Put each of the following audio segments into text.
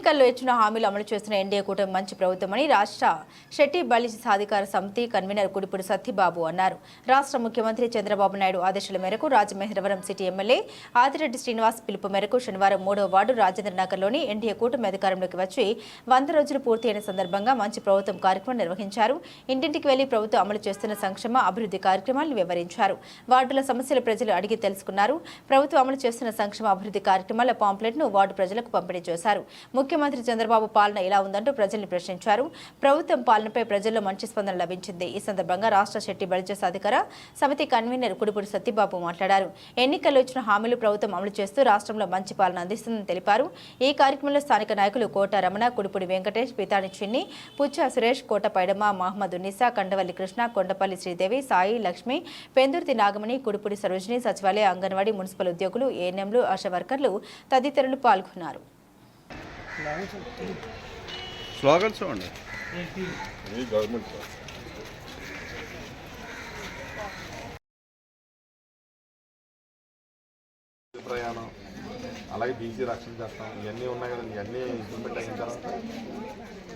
ఎన్నికల్లో ఇచ్చిన హామీలు అమలు చేస్తున్న ఎన్డీఏ కూటమి మంచి ప్రభుత్వమని రాష్ట్ర శెట్టి బలిజ సాధికార సమితి కన్వీనర్ కుడిపూడి సత్యబాబు అన్నారు. రాష్ట్ర ముఖ్యమంత్రి చంద్రబాబు నాయుడు ఆదేశాల మేరకు రాజమహేంద్రవరం సిటీ ఎమ్మెల్యే ఆదిరెడ్డి శ్రీనివాస్ పిలుపు మేరకు శనివారం మూడవ వార్డు రాజేంద్ర నగర్లోని ఎన్డీఏ కూటమి అధికారంలోకి వచ్చి వంద రోజులు పూర్తయిన సందర్భంగా మంచి ప్రభుత్వం కార్యక్రమం నిర్వహించారు. ఇంటింటికి వెళ్ళి ప్రభుత్వం అమలు చేస్తున్న సంక్షేమ అభివృద్ధి కార్యక్రమాలను వివరించారు. వార్డుల సమస్యలు ప్రజలు అడిగి తెలుసుకున్నారు. ప్రభుత్వం అమలు చేస్తున్న సంక్షేమ అభివృద్ధి కార్యక్రమాల పాంప్లెట్ను వార్డు ప్రజలకు పంపిణీ చేశారు. ముఖ్యమంత్రి చంద్రబాబు పాలన ఇలా ఉందంటూ ప్రజల్ని ప్రశ్నించారు. ప్రభుత్వం పాలనపై ప్రజల్లో మంచి స్పందన లభించింది. ఈ సందర్భంగా రాష్ట్ర శెట్టి బలిజ సాధికార సమితి కన్వీనర్ కుడిపూడి సత్యబాబు మాట్లాడారు. ఎన్నికల్లో ఇచ్చిన హామీలు ప్రభుత్వం అమలు చేస్తూ రాష్ట్రంలో మంచి పాలన అందిస్తుందని తెలిపారు. ఈ కార్యక్రమంలో స్థానిక నాయకులు కోట రమణ కుడిపూడి వెంకటేష్ పితాని చిన్ని పుచ్చ సురేష్ కోట పైడమ్మ మహమ్మద్ ఉన్నీసా కండవల్లి కృష్ణ కొండపల్లి శ్రీదేవి సాయి లక్ష్మి పెందుర్తి నాగమణి కుడిపూడి సరోజిని సచివాలయ అంగన్వాడీ మున్సిపల్ ఉద్యోగులు ఏఎన్ఎంలు ఆశా వర్కర్లు తదితరులు పాల్గొన్నారు. స్లోగన్స్ చూడండి గవర్నమెంట్ ప్రయాణం. అలాగే బీసీ రక్షణ చేస్తాం. ఇవన్నీ ఉన్నాయి కదండి. ఇవన్నీ ఇంప్లిమెంట్ అయిన తర్వాత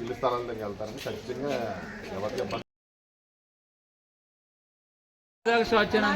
ఇల్లు స్థలాల దగ్గర వెళ్తారని ఖచ్చితంగా ఎవరికి ఇబ్బంది వచ్చాను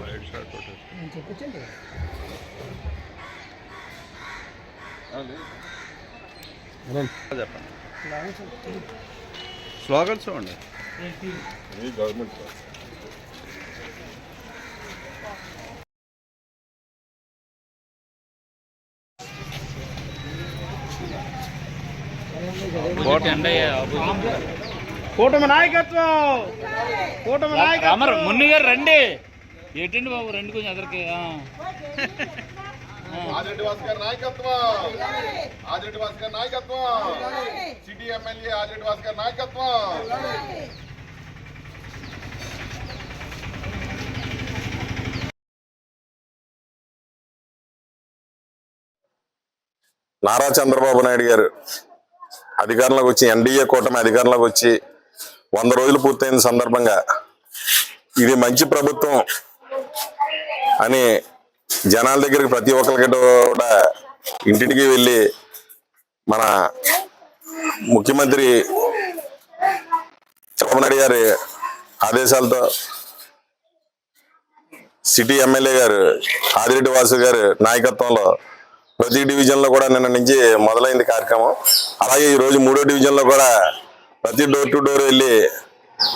మరి చెప్పండి స్లోగన్స్ చూడండి. గవర్నమెంట్ సార్ కూటమి నాయకత్వం! కూటమి రామర్ మున్ను గారు రండి. ఏంటండి బాబు రండి కొంచెం ఎదరికి. ఆ. ఆదిరెడ్డి వాస్ గారి నాయకత్వం. ఆదిరెడ్డి వాస్ గారి నాయకత్వం. సిటీ ఎమ్మెల్యే ఆదిరెడ్డి వాస్ గారి నాయకత్వం. నారా చంద్రబాబు నాయుడు గారు అధికారంలోకి వచ్చి ఎన్డీఏ కూటమి అధికారంలోకి వచ్చి వంద రోజులు పూర్తయిన సందర్భంగా ఇది మంచి ప్రభుత్వం అని జనాల దగ్గరికి ప్రతి ఒక్కరికి కూడా ఇంటింటికి వెళ్ళి మన ముఖ్యమంత్రి చంద్రబాబు గారి ఆదేశాలతో సిటీ ఎమ్మెల్యే గారు ఆదిరెడ్డి వాసు గారి నాయకత్వంలో ప్రతి డివిజన్లో కూడా నిన్న నుంచి మొదలైంది కార్యక్రమం. అలాగే ఈరోజు మూడో డివిజన్లో కూడా ప్రతి డోర్ టు డోర్ వెళ్ళి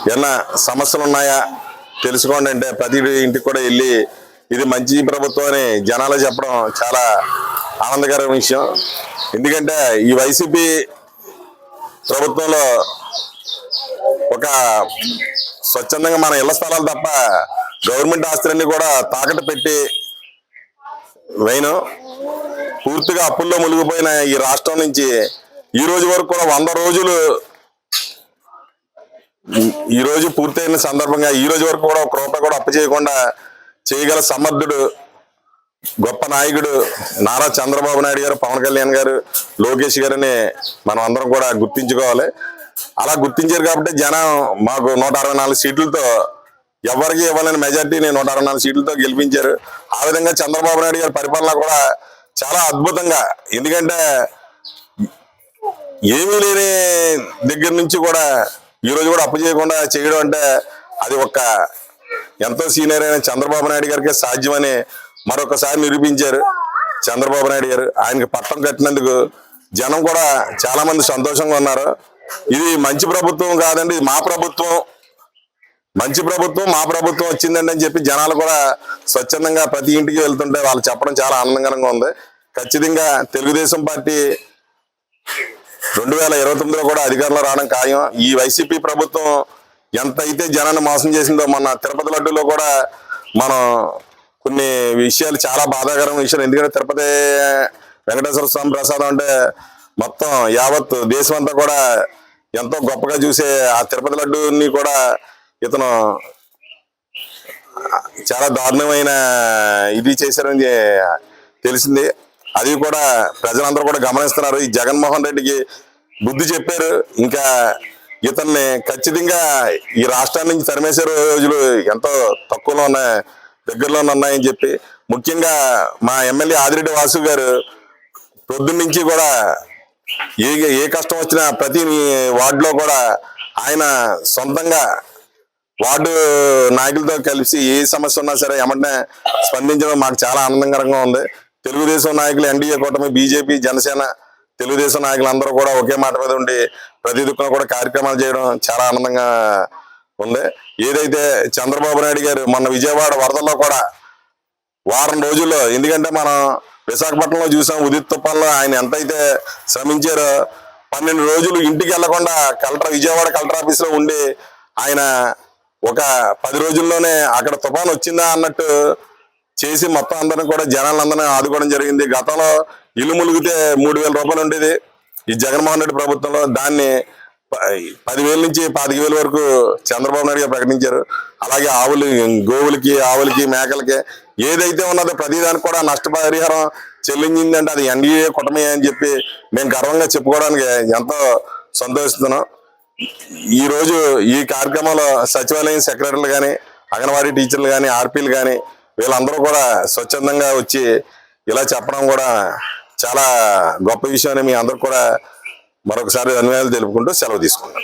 ఏమన్నా సమస్యలు ఉన్నాయా తెలుసుకోండి అంటే ప్రతి ఇంటికి కూడా వెళ్ళి ఇది మంచి ప్రభుత్వం అని జనాలు చెప్పడం చాలా ఆనందకరమైన విషయం. ఎందుకంటే ఈ వైసీపీ ప్రభుత్వంలో ఒక స్వచ్ఛందంగా మన ఇళ్ళ స్థలాలు తప్ప గవర్నమెంట్ ఆస్తులన్నీ కూడా తాకట్టు పెట్టి వేయను పూర్తిగా అప్పుల్లో మునిగిపోయిన ఈ రాష్ట్రం నుంచి ఈ రోజు వరకు కూడా వంద రోజులు ఈరోజు ఈ రోజు పూర్తయిన సందర్భంగా ఈ రోజు వరకు కూడా ఒక రూపాయి కూడా అప్పు చేయకుండా చేయగల సమర్థుడు గొప్ప నాయకుడు నారా చంద్రబాబు నాయుడు గారు పవన్ కళ్యాణ్ గారు లోకేష్ గారిని మనం అందరం కూడా గుర్తించుకోవాలి. అలా గుర్తించారు కాబట్టి జనం మాకు నూట అరవై నాలుగు సీట్లతో ఎవరికి ఇవ్వాలని మెజార్టీని నూట అరవై నాలుగు సీట్లతో గెలిపించారు. ఆ విధంగా చంద్రబాబు నాయుడు గారి పరిపాలన కూడా చాలా అద్భుతంగా ఎందుకంటే ఏమీ లేని దగ్గర నుంచి కూడా ఈరోజు కూడా అప్పు చేయకుండా చేయడం అంటే అది ఒక ఎంతో సీనియర్ అయిన చంద్రబాబు నాయుడు గారికి సాధ్యమని మరొకసారి నిరూపించారు. చంద్రబాబు నాయుడు గారు ఆయనకి పట్టం కట్టినందుకు జనం కూడా చాలా మంది సంతోషంగా ఉన్నారు. ఇది మంచి ప్రభుత్వం కాదండి మా ప్రభుత్వం. మంచి ప్రభుత్వం మా ప్రభుత్వం వచ్చిందండి అని చెప్పి జనాలు కూడా స్వచ్ఛందంగా ప్రతి ఇంటికి వెళ్తుంటే వాళ్ళు చెప్పడం చాలా ఆనందకరంగా ఉంది. ఖచ్చితంగా తెలుగుదేశం పార్టీ రెండు వేల ఇరవై తొమ్మిదిలో కూడా అధికారంలో రావడం ఖాయం. ఈ వైసీపీ ప్రభుత్వం ఎంత అయితే జనాన్ని మోసం చేసిందో మన తిరుపతి లడ్డూలో కూడా మనం కొన్ని విషయాలు చాలా బాధాకరమైన విషయాలు. ఎందుకంటే తిరుపతి వెంకటేశ్వర స్వామి ప్రసాదం అంటే మొత్తం యావత్ దేశం అంతా కూడా ఎంతో గొప్పగా చూసే ఆ తిరుపతి లడ్డూని కూడా ఇతను చాలా దారుణమైన ఇది చేశారని తెలిసింది. అది కూడా ప్రజలందరూ కూడా గమనిస్తున్నారు. ఈ జగన్మోహన్ రెడ్డికి బుద్ధి చెప్పారు. ఇంకా ఇతన్ని ఖచ్చితంగా ఈ రాష్ట్రం నుంచి తరిమేసే రోజులు ఎంతో తక్కువలో ఉన్నాయి దగ్గరలోనే ఉన్నాయని చెప్పి ముఖ్యంగా మా ఎమ్మెల్యే ఆదిరెడ్డి వాసు గారు పొద్దున్న నుంచి కూడా ఏ ఏ కష్టం వచ్చినా ప్రతి వార్డులో కూడా ఆయన సొంతంగా వార్డు నాయకులతో కలిసి ఏ సమస్య ఉన్నా సరే ఎమంటనే స్పందించడం మాకు చాలా ఆనందకరంగా ఉంది. తెలుగుదేశం నాయకులు ఎన్డీఏ కూటమి బీజేపీ జనసేన తెలుగుదేశం నాయకులందరూ కూడా ఒకే మాట మీద ఉండి ప్రతి దుఃఖం కూడా కార్యక్రమాలు చేయడం చాలా ఆనందంగా ఉంది. ఏదైతే చంద్రబాబు నాయుడు గారు మొన్న విజయవాడ వరదల్లో కూడా వారం రోజుల్లో ఎందుకంటే మనం విశాఖపట్నంలో చూసాం ఉదిత్ తుఫాన్లో ఆయన ఎంతైతే శ్రమించారో పన్నెండు రోజులు ఇంటికి వెళ్ళకుండా కలెక్టర్ విజయవాడ కలెక్టర్ ఆఫీస్లో ఉండి ఆయన ఒక పది రోజుల్లోనే అక్కడ తుఫాన్ వచ్చిందా అన్నట్టు చేసి మొత్తం అందరం కూడా జనాలందరినీ ఆదుకోవడం జరిగింది. గతంలో ఇల్లు ములిగితే మూడు వేల రూపాయలు ఉండేది. ఈ జగన్మోహన్ రెడ్డి ప్రభుత్వంలో దాన్ని ప- పదివేల నుంచి పాతిక వేల వరకు చంద్రబాబు నాయుడు గారు ప్రకటించారు. అలాగే ఆవులు గోవులకి ఆవులకి మేకలకి ఏదైతే ఉన్నదో ప్రతిదానికి కూడా నష్టపరిహారం చెల్లించిందంటే అది ఎన్డీఏ కుటమే అని చెప్పి మేము గర్వంగా చెప్పుకోవడానికి ఎంతో సంతోషిస్తున్నాం. ఈరోజు ఈ కార్యక్రమంలో సచివాలయం సెక్రటరీలు కానీ అంగన్వాడీ టీచర్లు కానీ ఆర్పీలు కానీ వీళ్ళందరూ కూడా స్వచ్ఛందంగా వచ్చి ఇలా చెప్పడం కూడా చాలా గొప్ప విషయం అని మీ అందరూ కూడా మరొకసారి ధన్యవాదాలు తెలుపుకుంటూ సెలవు తీసుకుంటాం